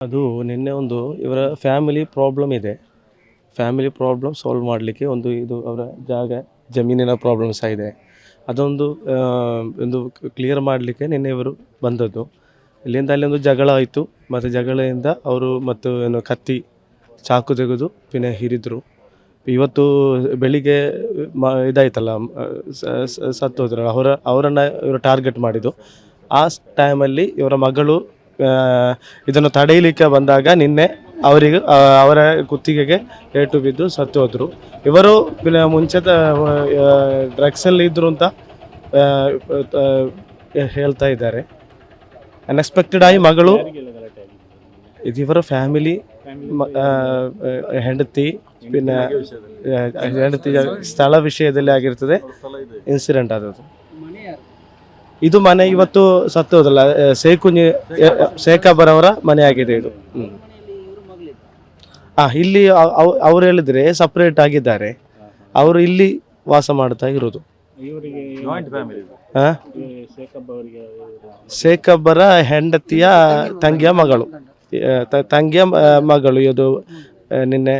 ಅದು ನಿನ್ನೆ ಒಂದು ಇವರ ಫ್ಯಾಮಿಲಿ ಪ್ರಾಬ್ಲಮ್ ಇದೆ. ಫ್ಯಾಮಿಲಿ ಪ್ರಾಬ್ಲಮ್ ಸಾಲ್ವ್ ಮಾಡಲಿಕ್ಕೆ ಒಂದು ಇದು ಅವರ ಜಾಗ ಜಮೀನಿನ ಪ್ರಾಬ್ಲಮ್ ಸಹ ಇದೆ. ಅದೊಂದು ಒಂದು ಕ್ಲಿಯರ್ ಮಾಡಲಿಕ್ಕೆ ನಿನ್ನೆ ಇವರು ಬಂದದ್ದು. ಇಲ್ಲಿಂದ ಅಲ್ಲಿ ಒಂದು ಜಗಳ ಆಯಿತು. ಮತ್ತು ಜಗಳದಿಂದ ಅವರು ಮತ್ತು ಏನು ಕತ್ತಿ ಚಾಕು ತೆಗೆದು ಪಿನೆ ಹಿರಿದ್ರು. ಇವತ್ತು ಬೆಳಿಗ್ಗೆ ಮ, ಇದಾಯ್ತಲ್ಲ ಸತ್ತೋದ್ರು ಅವರ, ಅವರನ್ನು ಇವರು ಟಾರ್ಗೆಟ್ ಮಾಡಿದ್ದು. ಆ ಟೈಮಲ್ಲಿ ಇವರ ಮಗಳು ಇದನ್ನು ತಡೆಯಲಿಕ್ಕೆ ಬಂದಾಗ ನಿನ್ನೆ ಅವರಿಗೆ ಅವರ ಕುತ್ತಿಗೆಗೆ ಏಟು ಬಿದ್ದು ಸತ್ತು ಹೋದರು. ಇವರು ಮುಂಚೆ ಡ್ರಗ್ಸಲ್ಲಿ ಇದ್ದರು ಅಂತ ಹೇಳ್ತಾ ಇದ್ದಾರೆ. ಅನ್ಎಕ್ಸ್ಪೆಕ್ಟೆಡ್ ಆಗಿ ಮಗಳು, ಇದು ಇದಿವರ ಫ್ಯಾಮಿಲಿ ಹೆಂಡತಿ ಹೆಂಡತಿ ಸ್ಥಳ ವಿಷಯದಲ್ಲಿ ಆಗಿರ್ತದೆ ಇನ್ಸಿಡೆಂಟ್ ಆದದ್ದು. ಇದು ಮನೆ ಇವತ್ತು ಸತ್ತೋದಲ್ಲ ಆ, ಸೇಕುಂಜಿ ಶೇಖಬರ್ ಅವರ ಮನೆ ಆಗಿದೆ ಇದು. ಹ್ಮ್. ಆ ಇಲ್ಲಿ ಅವ್- ಅವ್- ಅವ್ರು ಹೇಳಿದ್ರೆ ಸಪ್ರೇಟ್ ಆಗಿದ್ದಾರೆ. ಅವರು ಇಲ್ಲಿ ವಾಸ ಮಾಡ್ತಾ ಇರೋದು. ಇವರಿಗೆ ಜಾಯಿಂಟ್ ಫ್ಯಾಮಿಲಿ ಆ? ಶೇಖಬ್ ಅವರಿಗೆ ಶೇಖಬ್ಬರ ಹೆಂಡತಿಯ ತಂಗಿಯ ಮಗಳು. ತಂಗಿಯ ಮಗಳು ಇದು ನಿನ್ನೆ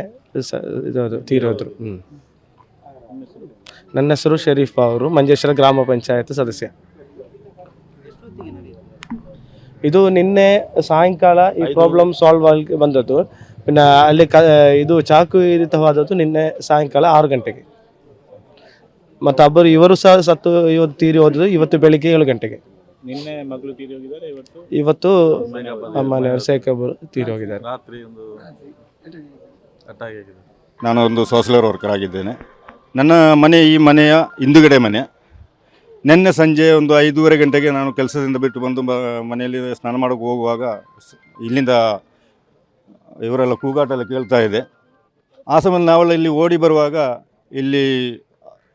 ಇದು ತೀರೋದ್ರು. ಹ್ಮ್. ನನ್ನ ಹೆಸರು ಶರೀಫ್ ಅವರು ಮಂಜೇಶ್ವರ ಗ್ರಾಮ ಪಂಚಾಯತ್ ಸದಸ್ಯ. ಇದು ನಿನ್ನೆ ಸಾಯಂಕಾಲ ಈ ಪ್ರಾಬ್ಲಮ್ ಸಾಲ್ವ್ ಆಗಿ ಬಂದದ್ದು. ಅಲ್ಲಿ ಕ ಇದು ಚಾಕು ಇರಿತವಾದದ್ದು ನಿನ್ನೆ ಸಾಯಂಕಾಲ ಆರು ಗಂಟೆಗೆ. ಮತ್ತು ಒಬ್ಬರು ಇವರು ಸಹ ಸತ್ತು ಇವತ್ತು ತೀರಿ ಹೋದ್ರು ಇವತ್ತು ಬೆಳಿಗ್ಗೆ ಏಳು ಗಂಟೆಗೆ. ನಿನ್ನೆ ಮಗಳು ತೀರಿ ಇವತ್ತು? ಇವತ್ತು ಮನೆಯವರು ತೀರಿ ಹೋಗಿದ್ದಾರೆ. ರಾತ್ರಿ ಒಂದು ನಾನು ಒಂದು ಸೋಷಿಯಲ್ ವರ್ಕರ್ ಆಗಿದ್ದೇನೆ. ನನ್ನ ಮನೆ ಈ ಮನೆಯ ಹಿಂದುಗಡೆ ಮನೆ. ನಿನ್ನೆ ಸಂಜೆ ಒಂದು ಐದೂವರೆ ಗಂಟೆಗೆ ನಾನು ಕೆಲಸದಿಂದ ಬಿಟ್ಟು ಬಂದು ಮನೆಯಲ್ಲಿ ಸ್ನಾನ ಮಾಡೋಕ್ಕೆ ಹೋಗುವಾಗ ಇಲ್ಲಿಂದ ಇವರೆಲ್ಲ ಕೂಗಾಟ ಎಲ್ಲ ಕೇಳ್ತಾ ಇದೆ. ಆ ಸಮಯದಲ್ಲಿ ನಾವೆಲ್ಲ ಇಲ್ಲಿ ಓಡಿ ಬರುವಾಗ ಇಲ್ಲಿ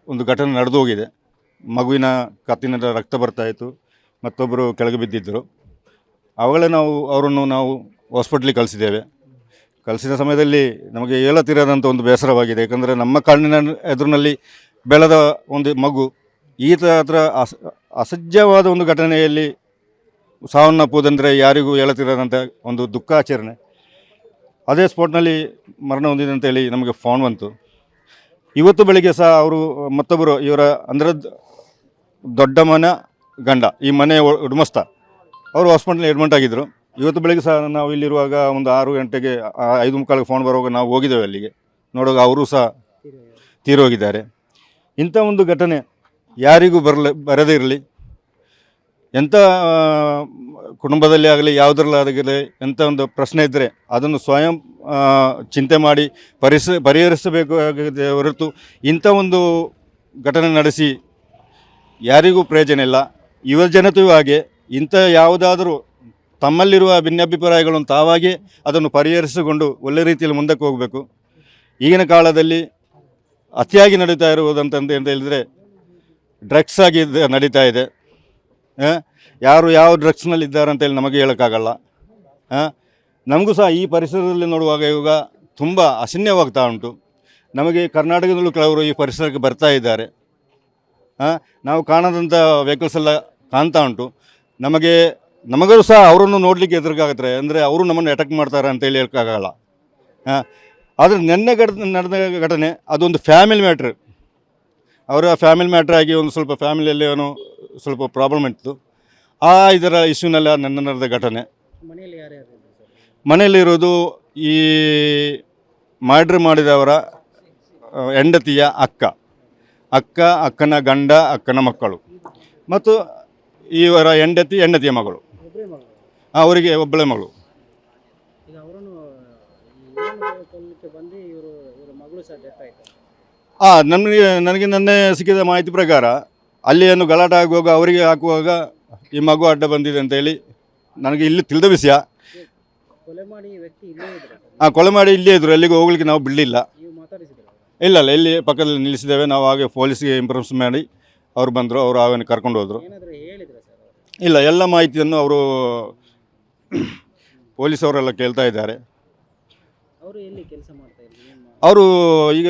ಒಂದು ಘಟನೆ ನಡೆದು ಹೋಗಿದೆ ಮಗುವಿನ ಕತ್ತಿನಿಂದ ರಕ್ತ ಬರ್ತಾಯಿತ್ತು ಮತ್ತೊಬ್ಬರು ಕೆಳಗೆ ಬಿದ್ದಿದ್ದರು. ಅವಾಗಲೇ ನಾವು, ಅವರನ್ನು ನಾವು ಹಾಸ್ಪಿಟ್ಲಿಗೆ ಕಳಿಸಿದ್ದೇವೆ. ಕಳಿಸಿದ ಸಮಯದಲ್ಲಿ ನಮಗೆ ಹೇಳತಿರೋದಂಥ ಒಂದು ಬೇಸರವಾಗಿದೆ. ಯಾಕಂದರೆ ನಮ್ಮ ಕಣ್ಣಿನ ಎದುರಿನಲ್ಲಿ ಬೆಳೆದ ಒಂದು ಮಗು ಈ ಥರ ಅಸ, ಅಸಜ್ಜವಾದ ಒಂದು ಘಟನೆಯಲ್ಲಿ ಸಾವನ್ನಪ್ಪುವುದಂದರೆ ಯಾರಿಗೂ ಹೇಳುತ್ತಿರದಂಥ ಒಂದು ದುಃಖಾಚರಣೆ. ಅದೇ ಸ್ಪಾಟ್ನಲ್ಲಿ ಮರಣ ಹೊಂದಿದೆ ಅಂತೇಳಿ ನಮಗೆ ಫೋನ್ ಬಂತು. ಇವತ್ತು ಬೆಳಿಗ್ಗೆ ಸಹ ಅವರು ಮತ್ತೊಬ್ಬರು, ಇವರ ಅಂದರೆ ದೊಡ್ಡ ಮನ ಗಂಡ, ಈ ಮನೆಯ ಉಡ್ಮಸ್ತ. ಅವರು ಹಾಸ್ಪಿಟ್ಲಲ್ಲಿ ಅಡ್ಮಿಂಟ್ ಆಗಿದ್ದರು ಇವತ್ತು ಬೆಳಿಗ್ಗೆ ಸಹ ನಾವು ಇಲ್ಲಿರುವಾಗ ಒಂದು ಆರು ಗಂಟೆಗೆ ಐದು ಮುಕ್ಕಾಲಿಗೆ ಫೋನ್ ಬರುವಾಗ ನಾವು ಹೋಗಿದ್ದೇವೆ ಅಲ್ಲಿಗೆ. ನೋಡುವಾಗ ಅವರು ಸಹ ತೀರೋಗಿದ್ದಾರೆ. ಇಂಥ ಒಂದು ಘಟನೆ ಯಾರಿಗೂ ಬರಲಿ, ಬರದೇ ಇರಲಿ. ಎಂಥ ಕುಟುಂಬದಲ್ಲಿ ಆಗಲಿ, ಯಾವುದರಲ್ಲಾಗಲಿ ಎಂಥ ಒಂದು ಪ್ರಶ್ನೆ ಇದ್ದರೆ ಅದನ್ನು ಸ್ವಯಂ ಚಿಂತೆ ಮಾಡಿ ಪರಿಸ, ಪರಿಹರಿಸಬೇಕು ಆಗಿದೆ ಹೊರತು ಇಂಥ ಒಂದು ಘಟನೆ ನಡೆಸಿ ಯಾರಿಗೂ ಪ್ರಯೋಜನ ಇಲ್ಲ. ಯುವ ಜನತೆಯೂ ಹಾಗೆ. ಇಂಥ ಯಾವುದಾದರೂ ತಮ್ಮಲ್ಲಿರುವ ಭಿನ್ನಾಭಿಪ್ರಾಯಗಳನ್ನು ತಾವಾಗೇ ಅದನ್ನು ಪರಿಹರಿಸಿಕೊಂಡು ಒಳ್ಳೆ ರೀತಿಯಲ್ಲಿ ಮುಂದಕ್ಕೆ ಹೋಗಬೇಕು. ಈಗಿನ ಕಾಲದಲ್ಲಿ ಅತಿಯಾಗಿ ನಡೀತಾ ಇರುವುದಂತಂದು ಅಂತ ಹೇಳಿದರೆ ಡ್ರಗ್ಸ್ ಆಗಿ ನಡೀತಾ ಇದೆ. ಯಾರು ಯಾವ ಡ್ರಗ್ಸ್ನಲ್ಲಿದ್ದಾರೆ ಅಂತೇಳಿ ನಮಗೆ ಹೇಳೋಕ್ಕಾಗಲ್ಲ. ನಮಗೂ ಸಹ ಈ ಪರಿಸರದಲ್ಲಿ ನೋಡುವಾಗ ಇವಾಗ ತುಂಬ ಅಸಹ್ಯವಾಗ್ತಾ ಉಂಟು. ನಮಗೆ ಕರ್ನಾಟಕದಲ್ಲೂ ಕೆಲವರು ಈ ಪರಿಸರಕ್ಕೆ ಬರ್ತಾ ಇದ್ದಾರೆ. ನಾವು ಕಾಣದಂಥ ವೆಹಿಕಲ್ಸ್ ಎಲ್ಲ ಕಾಣ್ತಾ ಉಂಟು. ನಮಗೆ, ನಮಗೂ ಸಹ ಅವರನ್ನು ನೋಡಲಿಕ್ಕೆ ಎದುರಿಗಾಗುತ್ತೆ ಅಂದರೆ ಅವರು ನಮ್ಮನ್ನು ಅಟ್ಯಾಕ್ ಮಾಡ್ತಾರೆ ಅಂತೇಳಿ ಹೇಳೋಕ್ಕಾಗಲ್ಲ. ಆದರೆ ನೆನ್ನೆ ಘಟ, ನಡೆದ ಘಟನೆ, ಅದೊಂದು ಫ್ಯಾಮಿಲಿ ಮ್ಯಾಟ್ರ್ ಅವರ ಫ್ಯಾಮಿಲಿ ಮ್ಯಾಟ್ರ್ ಆಗಿ ಒಂದು ಸ್ವಲ್ಪ ಫ್ಯಾಮಿಲಿಯಲ್ಲಿ ಏನೋ ಸ್ವಲ್ಪ ಪ್ರಾಬ್ಲಮ್ ಇತ್ತು. ಆ ಇದರ ಇಶ್ಯೂನೆಲ್ಲ ನನ್ನ ನಡೆದ ಘಟನೆ. ಮನೆಯಲ್ಲಿರೋದು ಈ ಮರ್ಡ್ರ್ ಮಾಡಿದವರ ಹೆಂಡತಿಯ ಅಕ್ಕ. ಅಕ್ಕ ಅಕ್ಕನ ಗಂಡ ಅಕ್ಕನ ಮಕ್ಕಳು. ಮತ್ತು ಇವರ ಹೆಂಡತಿ ಹೆಂಡತಿಯ ಮಗಳು. ಅವರಿಗೆ ಒಬ್ಬಳೆ ಮಗಳು. ಆ, ನಮಗೆ, ನನಗೆ ನನ್ನೆ ಸಿಕ್ಕಿದ ಮಾಹಿತಿ ಪ್ರಕಾರ ಅಲ್ಲಿ ಏನು ಗಲಾಟೆ ಆಗುವಾಗ ಅವರಿಗೆ ಹಾಕುವಾಗ ಈ ಮಗು ಅಡ್ಡ ಬಂದಿದೆ ಅಂತೇಳಿ ನನಗೆ ಇಲ್ಲಿ ತಿಳಿದ ವಿಷಯ. ಹಾಂ ಕೊಲೆ ಮಾಡಿ ಇಲ್ಲೇ ಇದ್ರು, ಎಲ್ಲಿಗೂ ಹೋಗ್ಲಿಕ್ಕೆ ನಾವು ಬಿಡಲಿಲ್ಲ. ಇಲ್ಲ ಇಲ್ಲ, ಇಲ್ಲಿ ಪಕ್ಕದಲ್ಲಿ ನಿಲ್ಲಿಸಿದ್ದೇವೆ. ನಾವು ಹಾಗೆ ಪೊಲೀಸ್ಗೆ ಇಂಪ್ರೂವ್ಸ್ ಮಾಡಿ ಅವ್ರು ಬಂದರು, ಅವರು ಆವೇನು ಕರ್ಕೊಂಡು ಹೋದರು. ಇಲ್ಲ, ಎಲ್ಲ ಮಾಹಿತಿಯನ್ನು ಅವರು, ಪೊಲೀಸ್ ಅವರೆಲ್ಲ ಕೇಳ್ತಾ ಇದ್ದಾರೆ. ಅವರು ಎಲ್ಲಿ ಕೆಲಸ ಮಾಡ್ತಾ ಇದ್ರು ನಿಮ್ಮ ಅವರು ಈಗ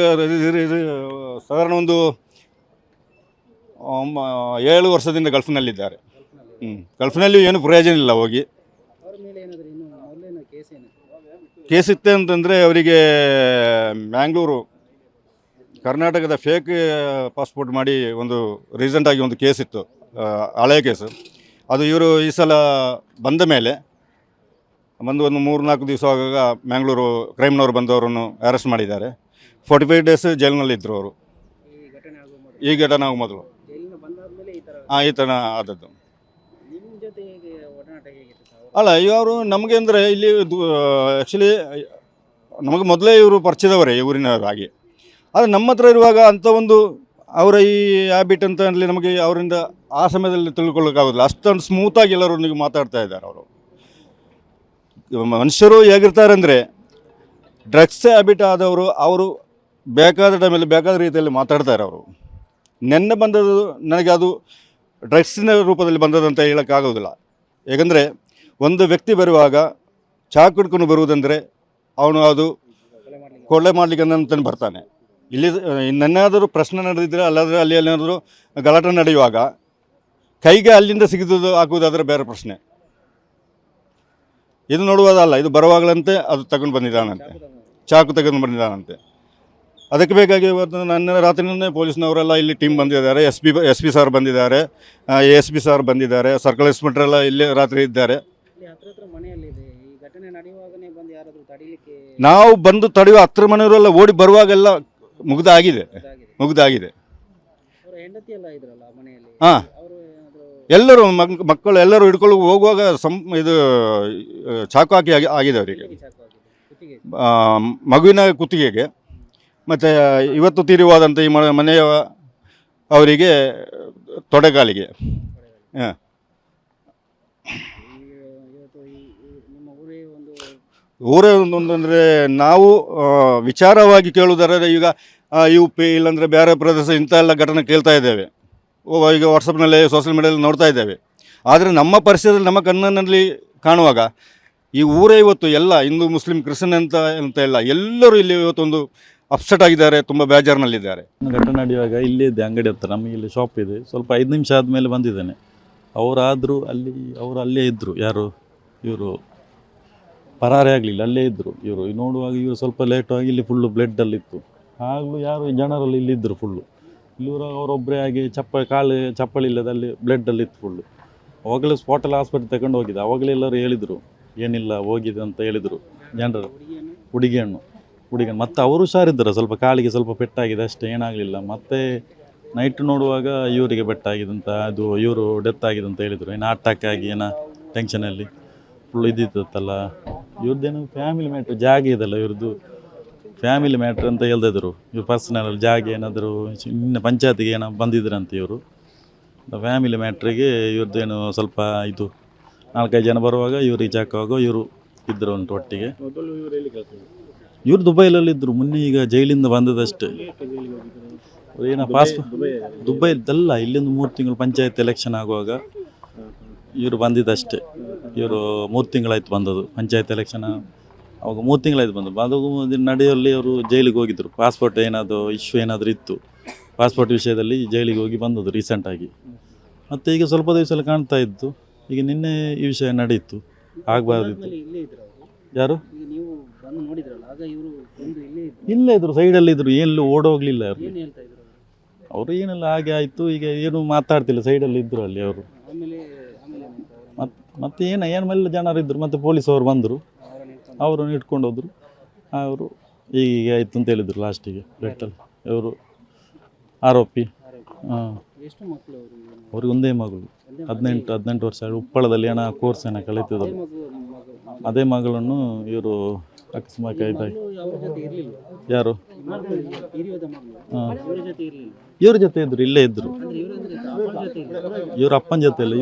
ಸಾಧಾರಣ ಒಂದು ಏಳು ವರ್ಷದಿಂದ ಗಲ್ಫ್ನಲ್ಲಿದ್ದಾರೆ. ಹ್ಞೂ ಗಲ್ಫ್ನಲ್ಲಿ ಏನು ಪ್ರಯೋಜನ ಇಲ್ಲ ಹೋಗಿ. ಅವ್ರ ಮೇಲೆ ಏನಾದರೂ ಇನ್ನು ಮೊದಲೇನೋ ಕೇಸ್ ಏನಿತ್ತು ಕೇಸ್ ಇತ್ತೆ ಅಂತಂದರೆ ಅವರಿಗೆ ಮ್ಯಾಂಗ್ಳೂರು ಕರ್ನಾಟಕದ ಫೇಕ್ ಪಾಸ್ಪೋರ್ಟ್ ಮಾಡಿ ಒಂದು ರೀಸೆಂಟಾಗಿ ಒಂದು ಕೇಸ್ ಇತ್ತು ಆ, ಹಳೆಯ ಕೇಸು ಅದು ಇವರು ಈ ಸಲ ಬಂದ ಮೇಲೆ ಬಂದು ಒಂದು ಮೂರು ನಾಲ್ಕು ದಿವಸ ಆಗಾಗ ಮ್ಯಾಂಗ್ಳೂರು ಕ್ರೈಮ್ನವರು ಬಂದವರನ್ನು ಅರೆಸ್ಟ್ ಮಾಡಿದ್ದಾರೆ. ಫೋರ್ಟಿ ಫೈವ್ ಡೇಸ್ ಜೈಲಿನಲ್ಲಿದ್ದರು ಅವರು. ಈ ಘಟನೆ ಆಗೋ ಮೊದಲು. ಹಾಂ ಈ ಥರ ಆದದ್ದು. ಅಲ್ಲ, ಇವರು ನಮಗೆ ಅಂದರೆ ಇಲ್ಲಿ ಆ್ಯಕ್ಚುಲಿ ನಮಗೆ ಮೊದಲೇ ಇವರು ಪರಿಚಯದವರೇ ಈ ಊರಿನವರು ಹಾಗೆ ಆದರೆ ನಮ್ಮ ಹತ್ರ ಇರುವಾಗ ಅಂಥ ಒಂದು ಅವರ ಈ ಹ್ಯಾಬಿಟ್ ಅಂತ ನಮಗೆ ಅವರಿಂದ ಆ ಸಮಯದಲ್ಲಿ ತಿಳ್ಕೊಳ್ಳೋಕ್ಕಾಗೋದಿಲ್ಲ ಅಷ್ಟೊಂದು ಸ್ಮೂತಾಗಿ ಎಲ್ಲರೊಂದಿಗೆ ಮಾತಾಡ್ತಾ ಇದ್ದಾರೆ ಅವರು. ಮನುಷ್ಯರು ಹೇಗಿರ್ತಾರೆ ಅಂದರೆ ಡ್ರಗ್ಸ್ ಹ್ಯಾಬಿಟ್ ಆದವರು ಅವರು ಬೇಕಾದ ಟೈಮಲ್ಲಿ ಬೇಕಾದ ರೀತಿಯಲ್ಲಿ ಮಾತಾಡ್ತಾರೆ ಅವರು ನೆನ್ನೆ ಬಂದದ್ದು ನನಗೆ ಅದು ಡ್ರಗ್ಸಿನ ರೂಪದಲ್ಲಿ ಬಂದದಂತ ಹೇಳೋಕ್ಕಾಗೋದಿಲ್ಲ ಏಕೆಂದರೆ ಒಂದು ವ್ಯಕ್ತಿ ಬರುವಾಗ ಕುಡ್ಕೊಂಡು ಬರುವುದಂದರೆ ಅವನು ಅದು ಕೊಳ್ಳೆ ಮಾಡಲಿಕ್ಕೆ ಅಂತ ಬರ್ತಾನೆ. ಇಲ್ಲಿ ನನ್ನಾದರೂ ಪ್ರಶ್ನೆ ನಡೆದಿದ್ದರೆ ಅಲ್ಲಾದರೆ ಅಲ್ಲಿ ಏನಾದರೂ ಗಲಾಟೆ ನಡೆಯುವಾಗ ಕೈಗೆ ಅಲ್ಲಿಂದ ಸಿಗಿದು ಹಾಕುವುದಾದರೆ ಬೇರೆ ಪ್ರಶ್ನೆ. ಇದು ನೋಡುವುದಲ್ಲ ಇದು ಬರುವಾಗಲಂತೆ ಅದು ತಗೊಂಡು ಬಂದಿದ್ದಾನಂತೆ. ಚಾಕು ತೆಗೆದು ಬಂದಿದ್ದಾನಂತೆ. ಅದಕ್ಕೆ ಬೇಕಾಗಿ ಇವತ್ತು ನನ್ನ ರಾತ್ರಿನೇ ಪೊಲೀಸ್ನವರೆಲ್ಲ ಇಲ್ಲಿ ಟೀಮ್ ಬಂದಿದ್ದಾರೆ S P S P sir ಬಂದಿದ್ದಾರೆ ಎ ಎಸ್ ಪಿ ಸರ್ ಬಂದಿದ್ದಾರೆ ಸರ್ಕಲ್ ಇನ್ಸ್ಪೆಕ್ಟರ್ ಎಲ್ಲ ಇಲ್ಲಿ ರಾತ್ರಿ ಇದ್ದಾರೆ. ನಾವು ಬಂದು ತಡೆಯುವ ಹತ್ರ ಮನೆಯವರೆಲ್ಲ ಓಡಿ ಬರುವಾಗೆಲ್ಲ ಮುಗ್ದಾಗಿದೆ ಮುಗ್ದಾಗಿದೆ. ಹಾ. ಎಲ್ಲರೂ ಮಕ್ ಮಕ್ಕಳು ಎಲ್ಲರೂ ಹಿಡ್ಕೊಂಡು ಹೋಗುವಾಗ ಸಂ ಇದು ಚಾಕು ಹಾಕಿ ಆಗಿ- ಆಗಿದೆ ಅವರಿಗೆ. ಆ, ಮಗುವಿನ ಕುತ್ತಿಗೆಗೆ. ಮತ್ತು ಇವತ್ತು ತೀರಿವಾದಂಥ ಈ ಮ- ಮನೆಯ ಅವರಿಗೆ ತೊಡೆಗಾಲಿಗೆ. ಹಾಂ. ಊರೇ ಒಂದು ಊರೇ ಒಂದು ಅಂದರೆ ನಾವು ಆ, ವಿಚಾರವಾಗಿ ಕೇಳುವುದಾದ್ರೆ ಈಗ ಯು ಪಿ ಇಲ್ಲಾಂದರೆ ಬೇರೆ ಪ್ರದೇಶ ಇಂಥ ಎಲ್ಲ ಘಟನೆ ಕೇಳ್ತಾ ಇದ್ದೇವೆ. ಈಗ ವಾಟ್ಸಪ್ನಲ್ಲಿ ಸೋಷಿಯಲ್ ಮೀಡಿಯಲ್ಲಿ ನೋಡ್ತಾ ಇದ್ದೇವೆ. ಆದರೆ ನಮ್ಮ ಪರಿಸರದಲ್ಲಿ ನಮ್ಮ ಕಣ್ಣಿನಲ್ಲಿ ಕಾಣುವಾಗ, ಈ ಊರೇ ಇವತ್ತು ಎಲ್ಲ, ಹಿಂದೂ, ಮುಸ್ಲಿಂ, ಕ್ರಿಶ್ಚಿಯನ್ ಅಂತ ಅಂತ ಎಲ್ಲ, ಎಲ್ಲರೂ ಇಲ್ಲಿ ಇವತ್ತೊಂದು ಅಪ್ಸೆಟ್ ಆಗಿದ್ದಾರೆ, ತುಂಬ ಬೇಜಾರಿನಲ್ಲಿದ್ದಾರೆ. ಘಟನೆ ನಡೆಯುವಾಗ ಇಲ್ಲೇ ಇದೆ, ಅಂಗಡಿ ಹತ್ರ, ನಮಗೆ ಇಲ್ಲಿ ಶಾಪ್ ಇದೆ. ಸ್ವಲ್ಪ ಐದು ನಿಮಿಷ ಆದಮೇಲೆ ಬಂದಿದ್ದೇನೆ. ಅವರಾದರೂ ಅಲ್ಲಿ, ಅವರು ಅಲ್ಲೇ ಇದ್ದರು ಯಾರು? ಇವರು ಪರಾರಿ ಆಗಲಿಲ್ಲ, ಅಲ್ಲೇ ಇದ್ದರು ಇವರು. ನೋಡುವಾಗ ಇವರು ಸ್ವಲ್ಪ ಲೇಟಾಗಿ ಇಲ್ಲಿ ಫುಲ್ಲು ಬ್ಲಡ್ಡಲ್ಲಿತ್ತು ಆಗಲೂ ಯಾರು ಜನರಲ್ಲಿ ಇಲ್ಲಿದ್ದರು ಫುಲ್ಲು ಇಲ್ಲಿವರು ಅವರೊಬ್ಬರೇ ಆಗಿ ಚಪ್ಪ ಕಾಲು, ಚಪ್ಪಲಿ ಇಲ್ಲದ ಅಲ್ಲಿ ಬ್ಲಡ್ಡಲ್ಲಿತ್ತು ಫುಲ್ಲು ಅವಾಗಲೇ ಸ್ಪಾಟಲ್ಲಿ ಆಸ್ಪತ್ರೆ ತಗೊಂಡು ಹೋಗಿದ್ದೆ. ಅವಾಗಲೇ ಎಲ್ಲರೂ ಹೇಳಿದರು, ಏನಿಲ್ಲ, ಹೋಗಿದೆ ಅಂತ ಹೇಳಿದರು. ಜನರು ಹುಡುಗಿ ಹಣ್ಣು ಹುಡುಗಿ ಹಣ್ಣು ಮತ್ತು ಅವರು ಹುಷಾರಿದ್ದರು. ಸ್ವಲ್ಪ ಕಾಲಿಗೆ ಸ್ವಲ್ಪ ಪೆಟ್ಟಾಗಿದೆ, ಅಷ್ಟೇ, ಏನಾಗಲಿಲ್ಲ. ಮತ್ತೆ ನೈಟ್ ನೋಡುವಾಗ ಇವರಿಗೆ ಅಂತ, ಅದು ಇವರು ಡೆತ್ ಆಗಿದೆ ಅಂತ ಹೇಳಿದರು. ಏನು ಅಟ್ಯಾಕ್ ಆಗಿ, ಏನೋ ಟೆನ್ಷನಲ್ಲಿ ಫುಲ್ ಇದ್ದಿತ್ತಲ್ಲ ಇವ್ರದ್ದೇನು ಫ್ಯಾಮಿಲಿ ಮ್ಯಾಟ್ರ್ ಜಾಗ ಇದೆಲ್ಲ ಇವ್ರದ್ದು ಫ್ಯಾಮಿಲಿ ಮ್ಯಾಟ್ರ್ ಅಂತ ಹೇಳ್ದಿದ್ರು. ಇವ್ರು ಪರ್ಸ್ನಲ್ ಜಾಗ ಏನಾದರೂ ಇನ್ನು ಪಂಚಾಯತಿಗೆ ಏನೋ ಬಂದಿದ್ರಂತೆ ಇವರು. ಫ್ಯಾಮಿಲಿ ಮ್ಯಾಟ್ರಿಗೆ ಇವ್ರದ್ದೇನು ಸ್ವಲ್ಪ ಇದು ನಾಲ್ಕೈದು ಜನ ಬರುವಾಗ ಇವ್ರಿಗೆ ಚಾಕುವಾಗ ಇವರು ಇದ್ದರು ಉಂಟು ಒಟ್ಟಿಗೆ. ಇವರು ದುಬೈಲಲ್ಲಿ ಇದ್ರು ಮೊನ್ನೆ ಈಗ ಜೈಲಿಂದ ಬಂದದಷ್ಟೇ ಏನೋ ಪಾಸ್ಪೋರ್ಟ್ ದುಬೈ ಇದ್ದಲ್ಲ ಇಲ್ಲಿಂದ ಮೂರು ತಿಂಗಳು ಪಂಚಾಯತ್ ಎಲೆಕ್ಷನ್ ಆಗುವಾಗ ಇವರು ಬಂದಿದ್ದಷ್ಟೇ. ಇವರು ಮೂರು ತಿಂಗಳಾಯ್ತು ಬಂದದು ಪಂಚಾಯತ್ ಎಲೆಕ್ಷನ್ ಅವಾಗ ಮೂರು ತಿಂಗಳಾಯ್ತು ಬಂದು. ಅದು ನಡೆಯಲ್ಲಿ ಅವರು ಜೈಲಿಗೆ ಹೋಗಿದ್ರು. ಪಾಸ್ಪೋರ್ಟ್ ಏನಾದರೂ ಇಶ್ಯೂ ಏನಾದರೂ ಇತ್ತು. ಪಾಸ್ಪೋರ್ಟ್ ವಿಷಯದಲ್ಲಿ ಜೈಲಿಗೆ ಹೋಗಿ ಬಂದದ್ದು ರೀಸೆಂಟಾಗಿ ಮತ್ತು ಈಗ ಸ್ವಲ್ಪ ದಿವಸ ಕಾಣ್ತಾ ಇತ್ತು ಈಗ ನಿನ್ನೆ ಈ ವಿಷಯ ನಡೆಯಿತು ಆಗಬಾರ್ದಿತ್ತು. ಯಾರು? ಬಂದು ಬಂದು ಇಲ್ಲೇ ಇದ್ರು. ಸೈಡಲ್ಲಿ ಇದ್ರು ಎಲ್ಲೂ ಓಡೋಗ್ಲಿಲ್ಲ ಅವರು. ಅವರು? ಏನೆಲ್ಲ ಹಾಗೆ ಆಯಿತು ಈಗ ಏನು ಮಾತಾಡ್ತಿಲ್ಲ ಸೈಡಲ್ಲಿ ಇದ್ದರು ಅಲ್ಲಿ ಅವರು. ಮತ್ತೆ ಮತ್ತೆ ಏನು ಏನು ಮೇಲೆ ಜನರು ಇದ್ದರು ಮತ್ತು ಪೊಲೀಸ್ ಅವರು ಬಂದರು. ಅವರನ್ನ ಇಟ್ಕೊಂಡು ಹೋದರು. ಅವರು ಹೀಗೆ ಆಯಿತು ಅಂತ ಹೇಳಿದರು ಲಾಸ್ಟಿಗೆ ಬೆಟ್ಟಲ್ಲಿ. ಇವರು ಆರೋಪಿ. ಹಾಂ ಅವ್ರಿಗೆ ಒಂದೇ ಮಗಳು. ಹದಿನೆಂಟು ಹದಿನೆಂಟು ವರ್ಷ ಉಪ್ಪಳದಲ್ಲಿ ಏನೋ ಕೋರ್ಸ್ ಏನೋ ಕಲಿತಿದ್ರು. ಅದೇ ಮಗಳನ್ನು ಇವರು ಅಕಸ್ಮಾತ್ ಇರಲಿಲ್ಲ? ಯಾರು? ಹಾಂ. ಇವ್ರ ಜೊತೆ ಇದ್ರು ಇಲ್ಲೇ ಇದ್ದರು ಇವ್ರ ಅಪ್ಪನ ಜೊತೆ ಇಲ್ಲ